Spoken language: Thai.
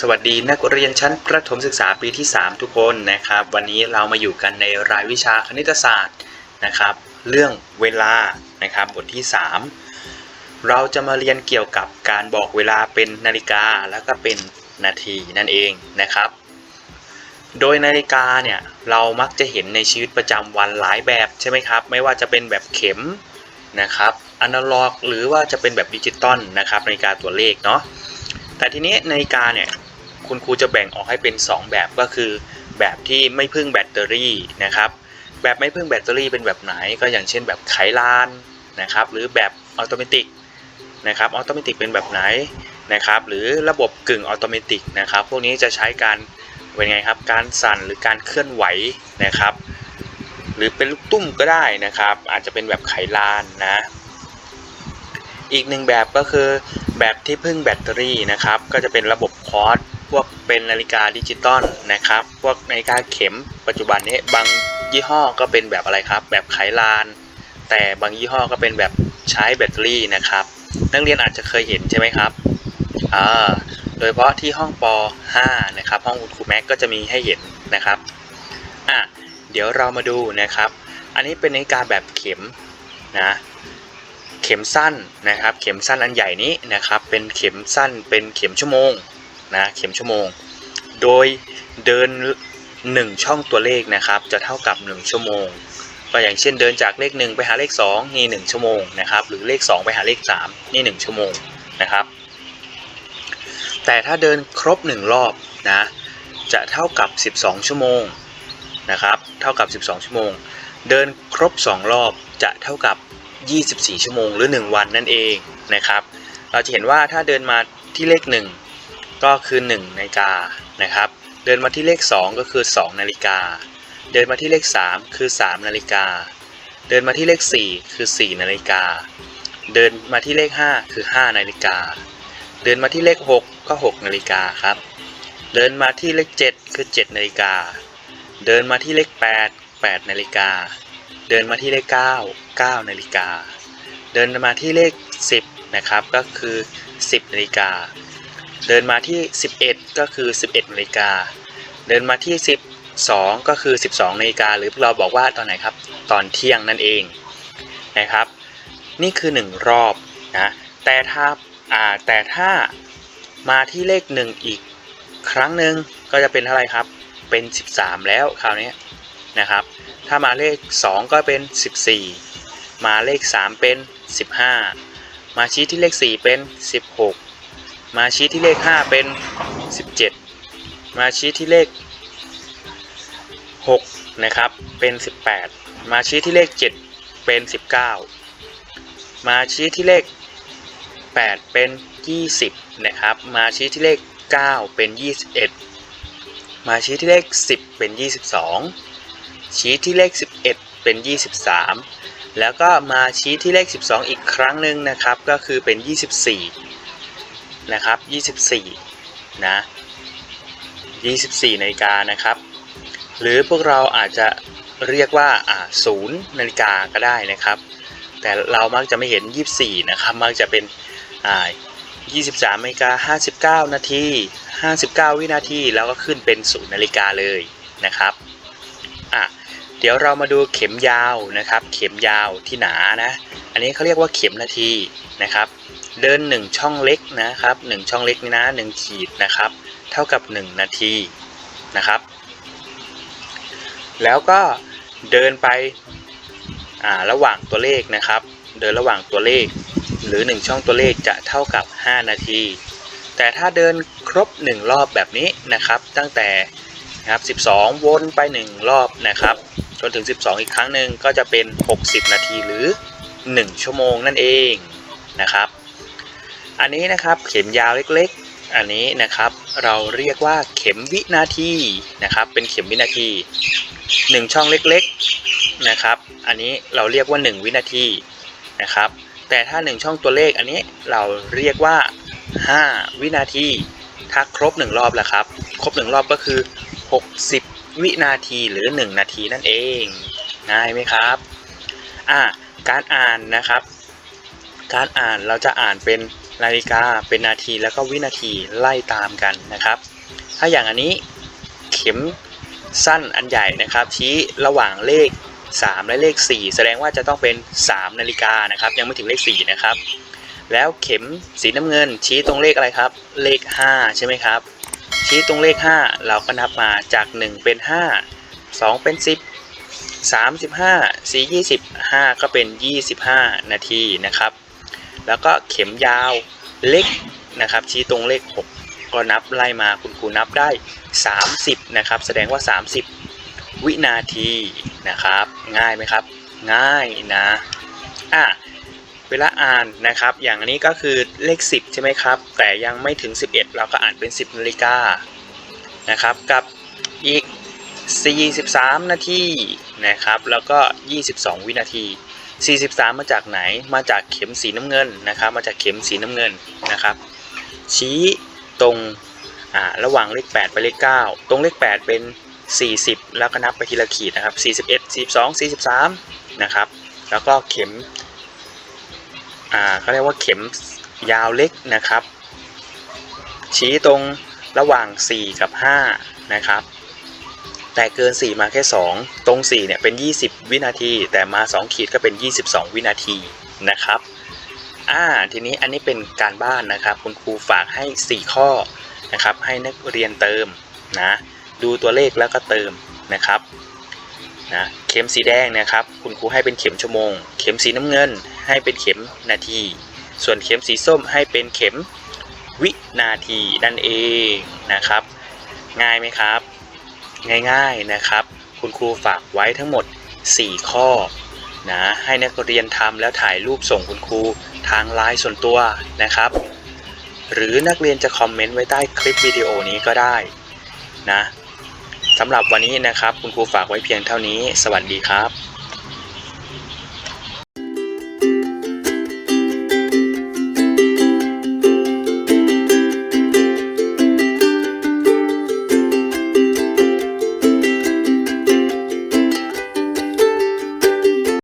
สวัสดีนักเรียนชั้นประถมศึกษาปีที่ 3 ทุกคนนะครับ วันนี้เรามาอยู่กันในรายวิชาคณิตศาสตร์นะครับ เรื่องเวลานะครับบทที่ 3 เราจะมาเรียนเกี่ยวกับการบอกเวลาเป็นนาฬิกาแล้วก็เป็นนาทีนั่นเองนะครับ โดยนาฬิกาเนี่ยเรามักจะเห็นในชีวิตประจำวันหลายแบบใช่ไหมครับ ไม่ว่าจะเป็นแบบเข็มนะครับอนาล็อก หรือว่าจะเป็นแบบดิจิตอลนะครับนาฬิกาตัวเลขเนาะแต่ทีนี้นาฬิกาเนี่ย คุณครูจะแบ่งออกให้เป็น 2 แบบก็คือ แบบที่ไม่พึ่งแบตเตอรี่นะครับ แบบไม่พึ่งแบตเตอรี่เป็นแบบไหนก็อย่างเช่นแบบไขลานนะครับ หรือแบบอัตโนมัตินะครับอัตโนมัติเป็นแบบไหนนะครับ หรือระบบกึ่งอัตโนมัตินะครับ พวกนี้จะใช้การเป็นไงครับ การสั่นหรือการเคลื่อนไหวนะครับ หรือเป็นลูกตุ้มก็ได้นะครับ อาจจะเป็นแบบไขลานนะอีกหนึ่งแบบก็คือแบบที่พึ่งแบตเตอรี่นะครับ ก็จะเป็นระบบคอร์ส พวกเป็นนาฬิกาดิจิตอลนะครับ พวกนาฬิกาเข็มปัจจุบันนี้บางยี่ห้อก็เป็นแบบอะไรครับ แบบไขลาน แต่บางยี่ห้อก็เป็นแบบใช้แบตเตอรี่นะครับ นักเรียนอาจจะเคยเห็นใช่ไหมครับอ่าโดยเฉพาะที่ห้องป .5 นะครับ ห้องคุณครูแม็กก็จะมีให้เห็นนะครับอะเดี๋ยวเรามาดูนะครับ อันนี้เป็นนาฬิกาแบบเข็มนะเข็มสั้นนะครับ เข็มสั้นอันใหญ่นี้นะครับ เป็นเข็มสั้นเป็นเข็มชั่วโมง นะเข็มชั่วโมง โดยเดิน 1 ช่องตัวเลขนะครับ จะเท่ากับ 1 ชั่วโมงก็อย่างเช่นเดินจากเลข 1 ไปหาเลข 2 นี่ 1 ชั่วโมงนะครับหรือเลข 2 ไปหาเลข 3 นี่ 1 ชั่วโมงนะครับ แต่ถ้าเดินครบ 1 รอบนะจะเท่ากับ 12 ชั่วโมงนะครับเท่ากับ 12 ชั่วโมง เดินครบ 2 รอบจะเท่ากับ 24 ชั่วโมง หรือ 1 วันนั่นเองนะครับ เราจะเห็นว่าถ้าเดินมาที่เลข 1 ก็คือ 1 นาฬิกานะครับ เดินมาที่เลข 2 ก็คือ 2 นาฬิกา เดินมาที่เลข 3 คือ 3 นาฬิกา เดินมาที่เลข 4 คือ 4 นาฬิกา เดินมาที่เลข 5 คือ 5 นาฬิกา เดินมาที่เลข 6 ก็ 6 นาฬิกาครับ เดินมาที่เลข 7 คือ 7 นาฬิกา เดินมาที่เลข 8 8 นาฬิกา เดินมาที่เลข 9 9 นาฬิกา เดินมาที่เลข 10 นะครับ ก็คือ 10 นาฬิกา เดินมาที่ 11 ก็คือ 11นาฬิกา เดินมาที่ 12 ก็คือ 12นาฬิกาหรือเราบอกว่าตอนไหนครับ ตอนเที่ยงนั่นเองนะครับ นี่คือ 1 รอบนะแต่ถ้าอ่าแต่ถ้ามาที่เลข 1 อีกครั้งหนึ่งก็จะเป็นเท่าไรครับ เป็น 13 แล้วคราวนี้นะครับ ถ้ามาเลข 2 ก็เป็น 14 มาเลข 3 เป็น 15 มาชี้ที่เลข 4 เป็น 16 มาชี้ที่เลข 5 เป็น 17 มาชี้ที่เลข 6 นะครับ เป็น 18 มาชี้ที่เลข 7 เป็น 19 มาชี้ที่เลข 8 เป็น 20 นะครับ มาชี้ที่เลข 9 เป็น 21 มาชี้ที่เลข 10 เป็น 22 ชี้ที่เลข 11 เป็น 23 แล้วก็มาชี้ที่เลข 12 อีกครั้งหนึ่งนะครับ ก็คือเป็น 24 นะครับ 24 นะ 24นาฬิกานะครับ หรือพวกเราอาจจะเรียกว่าอ่าศูนย์นาฬิกาก็ได้นะครับ แต่เรามักจะไม่เห็น 24 นะครับ มักจะเป็นอ่า23นาฬิกา59 นาที 59 วินาที แล้วก็ขึ้นเป็นศูนย์นาฬิกาเลยนะครับอะเดี๋ยวเรามาดูเข็มยาวนะครับ เข็มยาวที่หนานะ อันนี้เขาเรียกว่าเข็มนาทีนะครับ เดิน 1 ช่องเล็กนะครับ 1 ช่องเล็กนี่นะ 1 ขีดนะครับ เท่ากับ 1 นาทีนะครับ แล้วก็เดินไปอ่าระหว่างตัวเลขนะครับ เดินระหว่างตัวเลข หรือ 1 ช่องตัวเลขจะเท่ากับ 5 นาที แต่ถ้าเดินครบ 1 รอบแบบนี้นะครับ ตั้งแต่นะครับ12 วนไป 1 รอบนะครับ จนถึง 12 อีกครั้งหนึ่งก็จะเป็น 60 นาทีหรือ 1 ชั่วโมงนั่นเองนะครับ อันนี้นะครับเข็มยาวเล็กๆ อันนี้นะครับเราเรียกว่าเข็มวินาทีนะครับ เป็นเข็มวินาที 1 ช่องเล็กๆนะครับ อันนี้เราเรียกว่า 1 วินาทีนะครับ แต่ถ้า 1 ช่องตัวเลขอันนี้เราเรียกว่า 5 วินาที ถ้าครบ 1 รอบแล้วครับ ครบ 1 รอบก็คือ 60 วินาทีหรือ 1 นาทีนั่นเอง ง่ายไหมครับอ่าการอ่านนะครับ การอ่านเราจะอ่านเป็น นาฬิกาเป็นนาทีแล้วก็วินาทีไล่ตามกันนะครับ ถ้าอย่างอันนี้เข็มสั้นอันใหญ่นะครับ ชี้ระหว่างเลข 3 และเลข 4 แสดงว่าจะต้องเป็น 3 นาฬิกานะครับ ยังไม่ถึงเลข 4 นะครับ แล้วเข็มสีน้ำเงิน ชี้ตรงเลขอะไรครับ เลข 5 ใช่ไหมครับ ชี้ตรงเลข 5 เราก็นับมาจาก 1 เป็น 5 2 เป็น 10 35 4 20 5 ก็เป็น 25 นาทีนะครับ แล้วก็เข็มยาวเล็กนะครับ ชี้ตรงเลข 6 ก็นับไล่มาคุณครูนับได้ 30 นะครับ แสดงว่า 30 วินาทีนะครับ ง่ายไหมครับ ง่ายนะอะเวลาอ่านนะครับ อย่างนนี้ก็คือเลข 10 ใช่ไหมครับ แต่ยังไม่ถึง 11 เราก็อ่านเป็น 10นาฬิกานะครับ กับอีก 43 นาทีนะครับ แล้วก็ 22 วินาที 43 มาจากไหน มาจากเข็มสีน้ำเงินนะครับ มาจากเข็มสีน้ำเงินนะครับ ชี้ตรงอ่าระหว่างเลข 8 ไปเลข 9 ตรงเลข 8 เป็น 40 แล้วก็นับไปทีละขีดนะครับ41 42 43นะครับ แล้วก็เข็มอ่าเขาเรียกว่าเข็มยาวเล็กนะครับ ชี้ตรงระหว่าง 4 กับ 5 นะครับ แต่เกิน 4 มาแค่ 2 ตรง 4 เนี่ยเป็น 20 วินาที แต่มา 2 ขีดก็เป็น 22 วินาทีนะครับ อ่า ทีนี้อันนี้เป็นการบ้านนะครับ คุณครูฝากให้ 4 ข้อนะครับ ให้นักเรียนเติมนะ ดูตัวเลขแล้วก็เติมนะครับนะเข็มสีแดงนะครับ คุณครูให้เป็นเข็มชั่วโมง เข็มสีน้ำเงินให้เป็นเข็มนาที ส่วนเข็มสีส้มให้เป็นเข็มวินาทีนั่นเองนะครับ ง่ายไหมครับ ง่ายๆนะครับ คุณครูฝากไว้ทั้งหมด 4 ข้อนะให้นักเรียนทำแล้วถ่ายรูปส่งคุณครูทางไลน์ส่วนตัวนะครับ หรือนักเรียนจะคอมเมนต์ไว้ใต้คลิปวิดีโอนี้ก็ได้นะสำหรับวันนี้นะครับ คุณครูฝากไว้เพียงเท่านี้ สวัสดีครับ